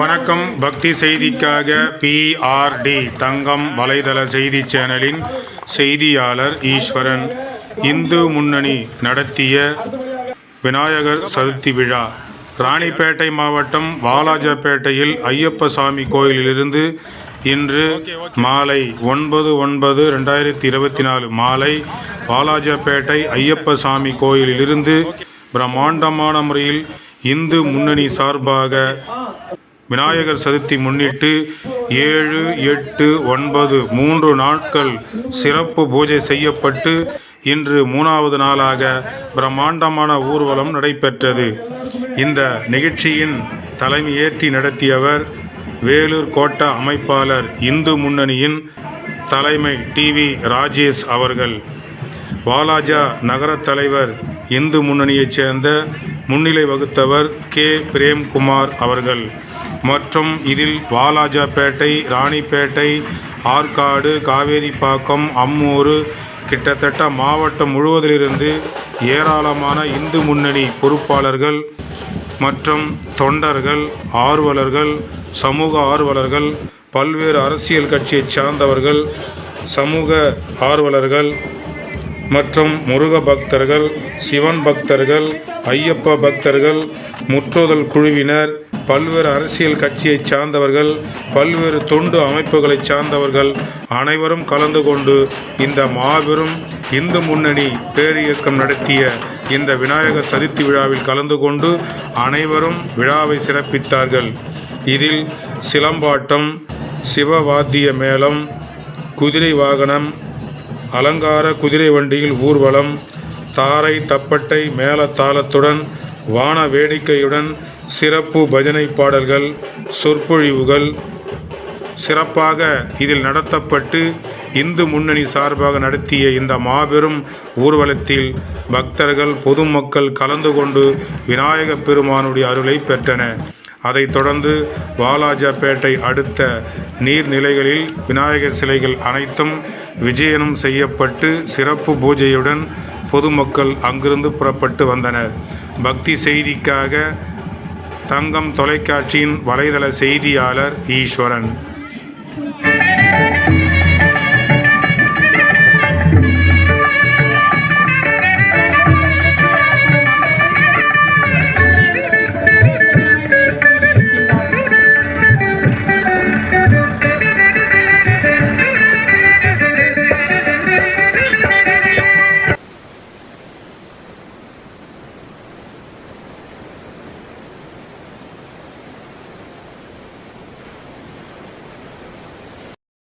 வணக்கம். பக்தி செய்திக்காக பிஆர்டி தங்கம் வலைதள செய்தி சேனலின் செய்தியாளர் ஈஸ்வரன். இந்து முன்னணி நடத்திய விநாயகர் சதுர்த்தி விழா. ராணிப்பேட்டை மாவட்டம் வாலாஜாப்பேட்டையில் ஐயப்பசாமி கோயிலிலிருந்து இன்று மாலை ஒன்பது ஒன்பது ரெண்டாயிரத்தி இருபத்தி நாலு மாலை வாலாஜாப்பேட்டை ஐயப்பசாமி கோயிலிலிருந்து பிரம்மாண்டமான முறையில் இந்து முன்னணி சார்பாக விநாயகர் சதுர்த்தி முன்னிட்டு ஏழு எட்டு ஒன்பது மூன்று நாட்கள் சிறப்பு பூஜை செய்யப்பட்டு இன்று மூணாவது நாளாக பிரம்மாண்டமான ஊர்வலம் நடைபெற்றது. இந்த நிகழ்ச்சியின் தலைமையேற்றி நடத்தியவர் வேலூர் கோட்ட அமைப்பாளர் இந்து முன்னணியின் தலைமை டிவி ராஜேஷ் அவர்கள். வாலாஜா நகர தலைவர் இந்து முன்னணியைச் சேர்ந்த முன்னிலை வகுத்தவர் கே. பிரேம்குமார் அவர்கள். மற்றும் இதில் வாலாஜாபேட்டை ராணிப்பேட்டை ஆற்காடு காவேரிப்பாக்கம் அம்மூரு கிட்டத்தட்ட மாவட்டம் முழுவதிலிருந்து ஏராளமான இந்து முன்னணி பொறுப்பாளர்கள் மற்றும் தொண்டர்கள் ஆர்வலர்கள் சமூக ஆர்வலர்கள் பல்வேறு அரசியல் கட்சியைச் சார்ந்தவர்கள் சமூக ஆர்வலர்கள் மற்றும் முருக பக்தர்கள் சிவன் பக்தர்கள் ஐயப்ப பக்தர்கள் முற்றோதல் குழுவினர் பல்வேறு அரசியல் கட்சியைச் சார்ந்தவர்கள் பல்வேறு தொண்டு அமைப்புகளைச் சார்ந்தவர்கள் அனைவரும் கலந்து கொண்டு இந்த மாபெரும் இந்து முன்னணி பேரியக்கம் நடத்திய இந்த விநாயகர் சதுர்த்தி விழாவில் கலந்து கொண்டு அனைவரும் விழாவை சிறப்பித்தார்கள். இதில் சிலம்பாட்டம் சிவவாத்திய மேளம் குதிரை வாகனம் அலங்கார குதிரை வண்டியில் ஊர்வலம் தாரை தப்பட்டை மேளத்தாளத்துடன் வான வேடிக்கையுடன் சிறப்பு பஜனை பாடல்கள் சொற்பொழிவுகள் சிறப்பாக இதில் நடத்தப்பட்டு இந்து முன்னணி சார்பாக நடத்திய இந்த மாபெரும் ஊர்வலத்தில் பக்தர்கள் பொதுமக்கள் கலந்து கொண்டு விநாயகப் பெருமானுடைய அருளை பெற்றன. அதைத் தொடர்ந்து வாலாஜாப்பேட்டை அடுத்த நீர்நிலைகளில் விநாயகர் சிலைகள் அனைத்தும் விஜயனம் செய்யப்பட்டு சிறப்பு பூஜையுடன் பொதுமக்கள் அங்கிருந்து புறப்பட்டு வந்தனர். பக்தி செய்திக்காக தங்கம் தொலைக்காட்சியின் வலைதள செய்தியாளர் ஈஸ்வரன்.